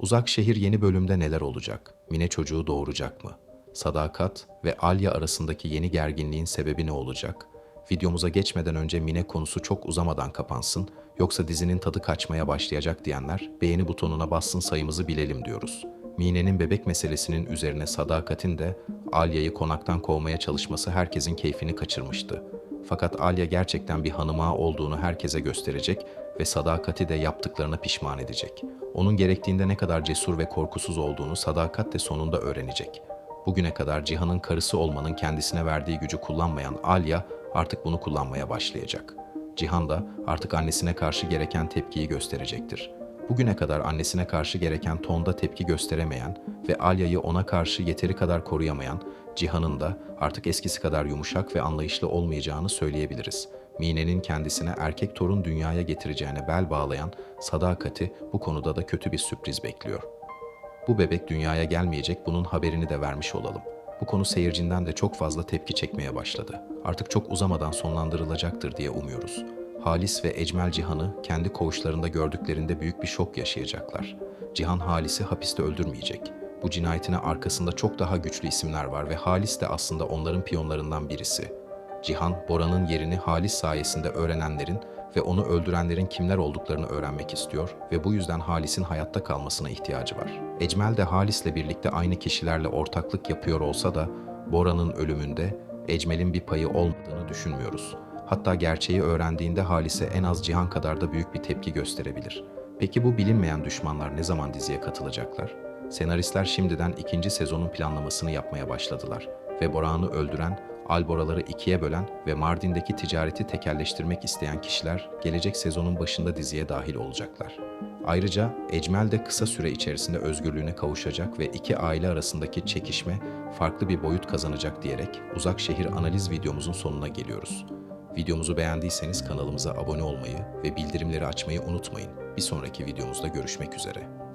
Uzak şehir yeni bölümde neler olacak? Mine çocuğu doğuracak mı? Sadakat ve Alya arasındaki yeni gerginliğin sebebi ne olacak? Videomuza geçmeden önce Mine konusu çok uzamadan kapansın, yoksa dizinin tadı kaçmaya başlayacak diyenler beğeni butonuna bassın sayımızı bilelim diyoruz. Mine'nin bebek meselesinin üzerine Sadakat'in de Alya'yı konaktan kovmaya çalışması herkesin keyfini kaçırmıştı. Fakat Alya gerçekten bir hanıma olduğunu herkese gösterecek ve Sadakat'i de yaptıklarına pişman edecek. Onun gerektiğinde ne kadar cesur ve korkusuz olduğunu Sadakat de sonunda öğrenecek. Bugüne kadar Cihan'ın karısı olmanın kendisine verdiği gücü kullanmayan Alya artık bunu kullanmaya başlayacak. Cihan da artık annesine karşı gereken tepkiyi gösterecektir. Bugüne kadar annesine karşı gereken tonda tepki gösteremeyen ve Alya'yı ona karşı yeteri kadar koruyamayan Cihan'ın da artık eskisi kadar yumuşak ve anlayışlı olmayacağını söyleyebiliriz. Mine'nin kendisine erkek torun dünyaya getireceğine bel bağlayan sadakati bu konuda da kötü bir sürpriz bekliyor. Bu bebek dünyaya gelmeyecek bunun haberini de vermiş olalım. Bu konu seyircinden de çok fazla tepki çekmeye başladı. Artık çok uzamadan sonlandırılacaktır diye umuyoruz. Halis ve Ecmel Cihan'ı kendi koğuşlarında gördüklerinde büyük bir şok yaşayacaklar. Cihan Halis'i hapiste öldürmeyecek. Bu cinayetine arkasında çok daha güçlü isimler var ve Halis de aslında onların piyonlarından birisi. Cihan, Bora'nın yerini Halis sayesinde öğrenenlerin ve onu öldürenlerin kimler olduklarını öğrenmek istiyor ve bu yüzden Halis'in hayatta kalmasına ihtiyacı var. Ecmel de Halis'le birlikte aynı kişilerle ortaklık yapıyor olsa da Bora'nın ölümünde Ecmel'in bir payı olmadığını düşünmüyoruz. Hatta gerçeği öğrendiğinde Halis'e en az Cihan kadar da büyük bir tepki gösterebilir. Peki bu bilinmeyen düşmanlar ne zaman diziye katılacaklar? Senaristler şimdiden ikinci sezonun planlamasını yapmaya başladılar ve Boran'ı öldüren, Alboraları ikiye bölen ve Mardin'deki ticareti tekelleştirmek isteyen kişiler gelecek sezonun başında diziye dahil olacaklar. Ayrıca Ecmel de kısa süre içerisinde özgürlüğüne kavuşacak ve iki aile arasındaki çekişme farklı bir boyut kazanacak diyerek uzak şehir analiz videomuzun sonuna geliyoruz. Videomuzu beğendiyseniz kanalımıza abone olmayı ve bildirimleri açmayı unutmayın. Bir sonraki videomuzda görüşmek üzere.